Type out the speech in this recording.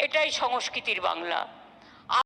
এটাই সংস্কৃতির বাংলা।